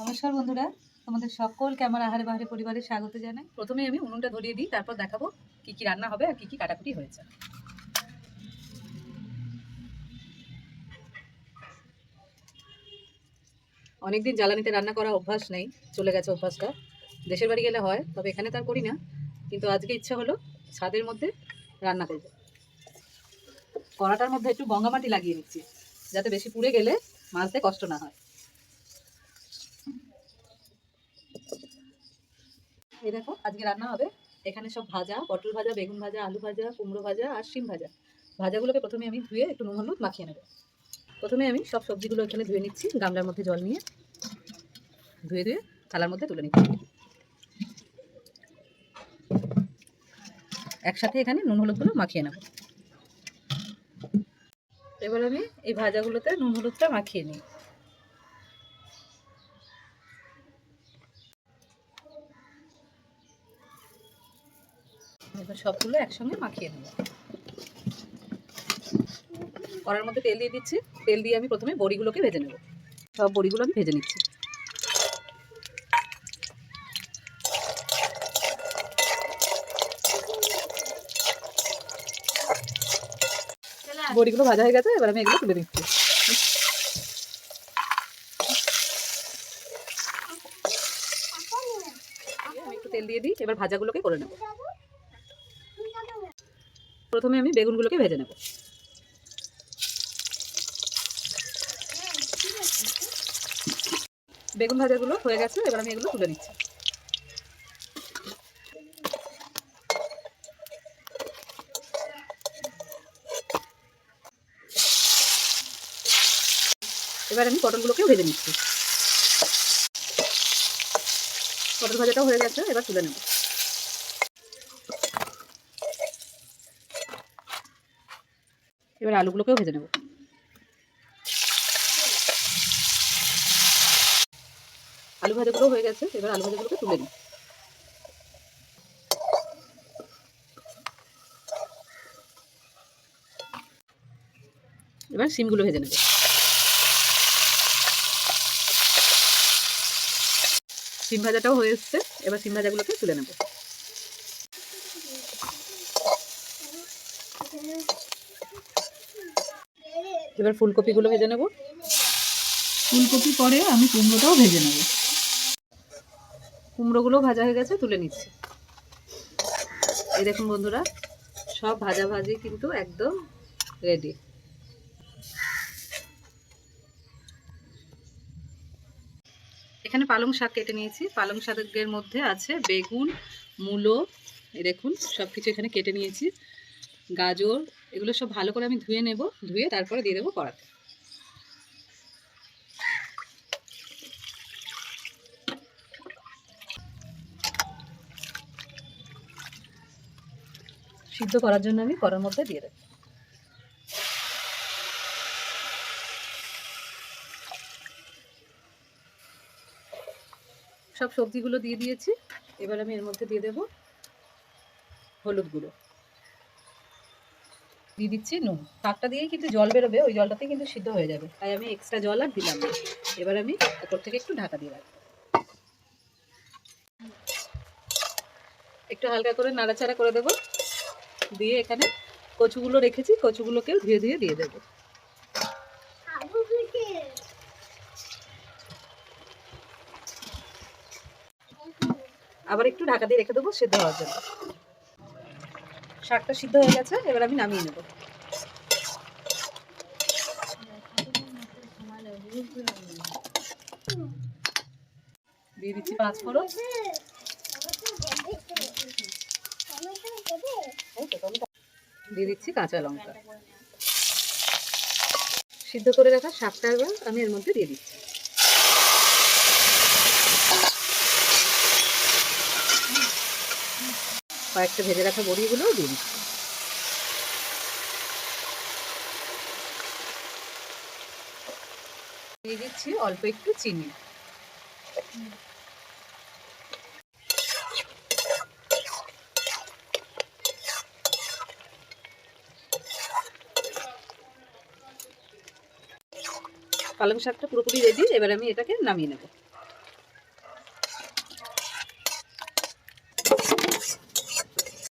নমস্কার বন্ধুরা, তোমাদের সকল আমার আহারে বাহারে পরিবারে স্বাগত জানাই। প্রথমে আমি উনুনটা ধরিয়ে দিই, তারপর দেখাবো কি কি রান্না হবে আর কি কি কাটাকুটি হয়েছে। অনেকদিন জ্বালানিতে রান্না করা অভ্যাস নেই, চলে গেছে অভ্যাসটা। দেশের বাড়ি গেলে হয়, তবে এখানে তার করি না, কিন্তু আজকে ইচ্ছা হলো ছাদের মধ্যে রান্না করব। কড়াটার মধ্যে একটু গঙ্গামাটি লাগিয়ে নিচ্ছি, যাতে বেশি পুড়ে গেলে মাছতে কষ্ট না হয়। এই দেখো, আজকে রান্না হবে। এখানে সব ভাজা, পটল ভাজা, বেগুন ভাজা, আলু ভাজা, কুমড়ো ভাজা আর শিম ভাজা। ভাজাগুলোকে প্রথমে আমি ধুয়ে একটু নুন, হলুদ মাখিয়ে নেব। প্রথমে আমি সব সবজিগুলো এখানে ধুয়ে নিচ্ছি, গামলার মধ্যে জল নিয়ে। ধুয়ে ধুয়ে থালার মধ্যে তুলে নিচ্ছি। একসাথে এখানে নুন, হলুদগুলো মাখিয়ে নেব। এবার আমি এই ভাজাগুলোতে নুন, হলুদটা মাখিয়ে নিই। এবার সবগুলো একসঙ্গে মাখিয়ে নেব। কড়ার মধ্যে তেল দিয়ে দিচ্ছি। তেল দিয়ে আমি প্রথমে বড়িগুলোকে ভেজে নেব। সব বড়িগুলো আমি ভেজে নিচ্ছি। বড়িগুলো ভাজা হয়ে গেছে, এবার আমি এগুলো তুলে দিচ্ছি। আমি একটু তেল দিয়ে দিই, এবার ভাজাগুলোকে করে নেব। প্রথমে আমি বেগুনগুলোকে ভেজে নেব। বেগুন ভাজাগুলো হয়ে গেছে, এবার আমি এগুলো তুলে নিচ্ছি। এবার আমি পটলগুলোকেও ভেজে নিচ্ছি। পটল ভাজাটাও হয়ে গেছে, এবার তুলে নেব। এবার আলুগুলোকেও ভেজে নেব। আলু ভাজাগুলো হয়ে গেছে, এবার আলু ভাজাগুলোকে তুলে নিই। এবার সিমগুলো ভেজে নেব। সিম ভাজাটাও হয়ে এসছে, এবার সিম ভাজাগুলোকে তুলে নেব। এবার ফুলকপিগুলো ভেজে নেব। ফুলকপি পরে আমি কুমড়োটাও ভেজে নেব। কুমড়োগুলো ভাজা হয়ে গেছে তুলে নিচ্ছি। এই দেখুন বন্ধুরা সব ভাজা ভাজি কিন্তু একদম রেডি এখানে পালং শাক কেটে নিয়েছি। পালং শাকের মধ্যে আছে বেগুন মূলো দেখুন সব কিছু এখানে কেটে নিয়েছি। গাজর, এগুলো সব ভালো করে আমি ধুয়ে নেব, ধুয়ে তারপরে দিয়ে দেবো কড়াতে। সিদ্ধ করার জন্য আমি কড়ার মধ্যে দিয়ে দেবো। সব সবজিগুলো দিয়ে দিয়েছি, এবার আমি এর মধ্যে দিয়ে দেব হলুদ গুঁড়ো। দিয়ে দিচ্ছি নুন। শাকটা দিয়েই কিন্তু জল বেরোবে, ওই জলটাতে কিন্তু সিদ্ধ হয়ে যাবে। তাই আমি এক্সট্রা জল আর দিলাম না। এবার আমি উপর থেকে একটু ঢাকা দিয়ে রাখব। একটু হালকা করে নাড়াচাড়া করে দেবো। দিয়ে এখানে কচুগুলো রেখেছি, কচুগুলোকেও ধুয়ে ধুয়ে দিয়ে দেবো। আবার একটু ঢাকা দিয়ে রেখে দেবো, সিদ্ধ হওয়ার জন্য। শাকটা সিদ্ধ হয়ে গেছে, এবার আমি নামিয়ে নেব। দিয়ে দিচ্ছি পাঁচ দিয়ে দিচ্ছি কাঁচা লঙ্কা। সিদ্ধ করে রাখা শাকটা এবার আমি এর মধ্যে দিয়ে দিচ্ছি। কয়েকটা ভেজে রাখা বড়িগুলোও দিয়ে দিয়ে দিচ্ছি অল্প একটু চিনি। পালং শাকটা পুরোপুরি রেডি এবার আমি এটাকে নামিয়ে নেব।